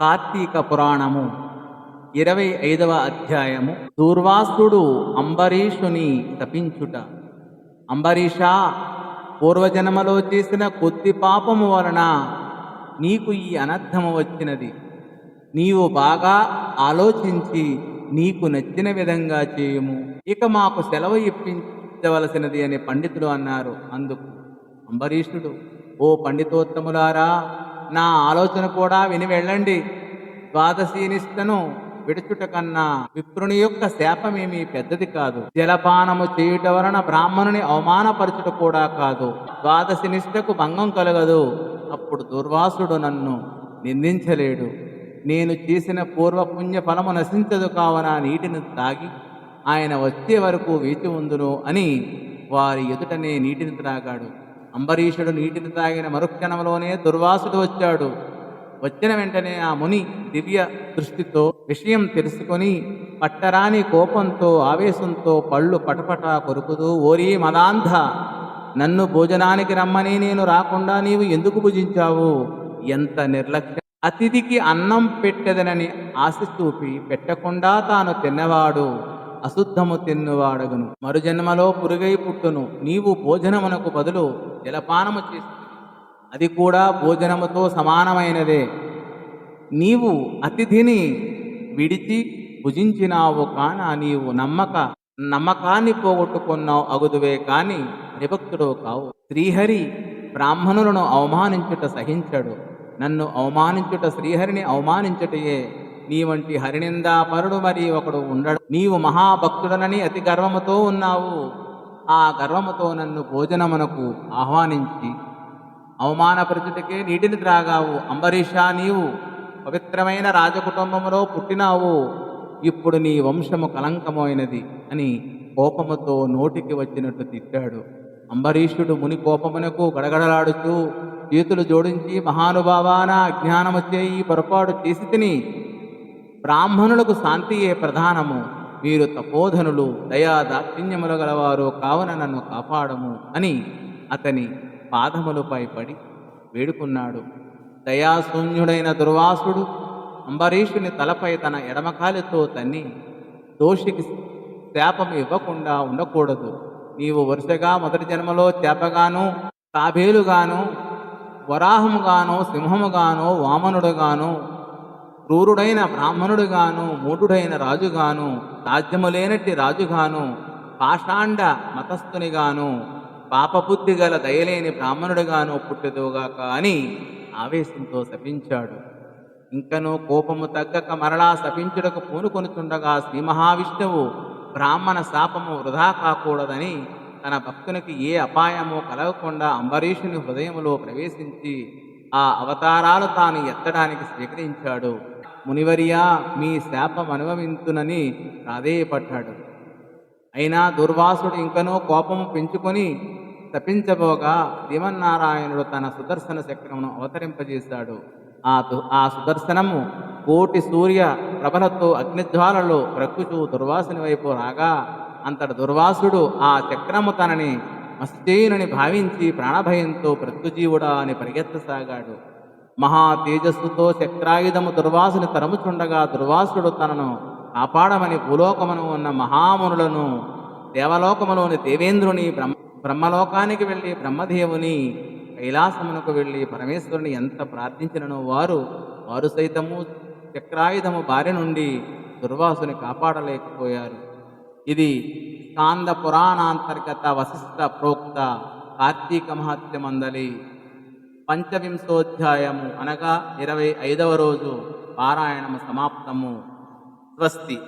కార్తీక పురాణము ఇరవై ఐదవ అధ్యాయము. దూర్వాసుడు అంబరీషుని తపించుట అంబరీష పూర్వజన్మలో చేసిన కొద్ది పాపము వలన నీకు ఈ అనర్థము వచ్చినది. నీవు బాగా ఆలోచించి నీకు నచ్చిన విధంగా చేయము. ఇక మాకు సెలవు ఇప్పించవలసినది అని పండితులు అన్నారు. అందుకు అంబరీషుడు ఓ పండితోత్తములారా నా ఆలోచన కూడా విని వెళ్ళండి. ద్వాదశి నిష్టను విడుచుట కన్నా విప్రుని యొక్క శాపమేమీ పెద్దది కాదు. జలపానము చేయుట వలన బ్రాహ్మణుని అవమానపరచుట కూడా కాదు. ద్వాదశి నిష్టకు భంగం కలగదు. అప్పుడు దుర్వాసుడు నన్ను నిందించలేడు. నేను చేసిన పూర్వ పుణ్య ఫలము నశించదు కావున నీటిని తాగి ఆయన వచ్చే వరకు వేచి ఉందును అని వారి ఎదుటనే నీటిని త్రాగాడు. అంబరీషుడు నీటిని తాగిన మరుక్షణంలోనే దుర్వాసుడు వచ్చాడు. వచ్చిన వెంటనే ఆ ముని దివ్య దృష్టితో విషయం తెలుసుకొని పట్టరాని కోపంతో ఆవేశంతో పళ్ళు పటపట కొరుకుతూ ఓరి మదాంధ నన్ను భోజనానికి రమ్మని నేను రాకుండా నీవు ఎందుకు భుజించావు? ఎంత నిర్లక్ష్యం అతిథికి అన్నం పెట్టెదనని ఆశ చూపి పెట్టకుండా తాను తిన్నవాడు. అశుద్ధము తిన్నువాడగును. మరుజన్మలో పురుగై పుట్టును. నీవు భోజనమునకు బదులు జలపానము చేసి అది కూడా భోజనముతో సమానమైనదే. నీవు అతిథిని విడిచి భుజించినావు కాన నీవు నమ్మక నమ్మకాన్ని పోగొట్టుకున్నావు అగుదువే కాని నిభక్తుడు కావు. శ్రీహరి బ్రాహ్మణులను అవమానించుట సహించడు. నన్ను అవమానించుట శ్రీహరిని అవమానించుటయే నీ వంటి హరినిందాపరుడు మరి ఒకడు ఉండడు. నీవు మహాభక్తుడనని అతి గర్వముతో ఉన్నావు. ఆ గర్వముతో నన్ను భోజనమునకు ఆహ్వానించి అవమానపరిచుటకే నీటిని త్రాగావు. అంబరీషా నీవు పవిత్రమైన రాజకుటుంబములో పుట్టినావు. ఇప్పుడు నీ వంశము కలంకమైనది అని కోపముతో నోటికి వచ్చినట్టు తిట్టాడు. అంబరీషుడు ముని కోపమునకు గడగడలాడుతూ చేతులు జోడించి మహానుభావాన అజ్ఞానము ఈ పొరపాటు చేసి తిని బ్రాహ్మణులకు శాంతియే ప్రధానము? వీరు తపోధనులు దయా దాక్షిణ్యములు గలవారు కావున నన్ను కాపాడము అని అతని పాదములపై పడి వేడుకున్నాడు. దయాశూన్యుడైన దుర్వాసుడు అంబరీషుని తలపై తన ఎడమకాలితో తన్ని దోషికి శాపం ఇవ్వకుండా ఉండకూడదు. నీవు వరుసగా మొదటి జన్మలో చేపగాను తాబేలుగాను వరాహముగాను సింహముగాను వామనుడుగాను క్రూరుడైన బ్రాహ్మణుడుగాను మూఢుడైన రాజుగాను సాధ్యము లేనట్టి రాజుగాను పాషాండ మతస్థునిగాను పాపబుద్ధి గల దయలేని బ్రాహ్మణుడుగాను పుట్టెదుగాక అని ఆవేశంతో శపించాడు. ఇంకనూ కోపము తగ్గక మరలా శపించుటకు పూనుకొనుచుండగా శ్రీ మహావిష్ణువు బ్రాహ్మణ శాపము వృధా కాకూడదని తన భక్తునికి ఏ అపాయమో కలగకుండా అంబరీషుని హృదయంలో ప్రవేశించి ఆ అవతారాలు తాను ఎత్తడానికి స్వీకరించాడు. మునివర్యా మీ శాపం అనుభవించునని ప్రాధేయపడ్డాడు. అయినా దుర్వాసుడు ఇంకనో కోపము పెంచుకొని తప్పించబోగా శ్రీమన్నారాయణుడు తన సుదర్శన చక్రమును అవతరింపజేశాడు. ఆ దు- ఆ సుదర్శనము కోటి సూర్య ప్రభలతో అగ్నిజ్వాలలో ప్రకృచు దుర్వాసుని వైపు రాగా అంతటి దుర్వాసుడు ఆ చక్రము తనని అస్థేయునని భావించి ప్రాణభయంతో ప్రకృజీవుడా అని పరిగెత్తసాగాడు. మహా తేజస్సుతో చక్రాయుధము దుర్వాసుని తరముచుండగా దుర్వాసుడు తనను కాపాడమని భూలోకమును ఉన్న మహామునులను దేవలోకములోని దేవేంద్రుని బ్రహ్మ బ్రహ్మలోకానికి వెళ్ళి బ్రహ్మదేవుని కైలాసమునకు వెళ్ళి పరమేశ్వరుని ఎంత ప్రార్థించినను వారు వారు సైతము చక్రాయుధము బారి నుండి దుర్వాసుని కాపాడలేకపోయారు. ఇది స్కాంద పురాణాంతర్గత వశిష్ట ప్రోక్త కార్తీక మహత్యమందలి పంచవింశోధ్యాయము అనగా ఇరవై ఐదవ రోజు పారాయణము సమాప్తము. స్వస్తి.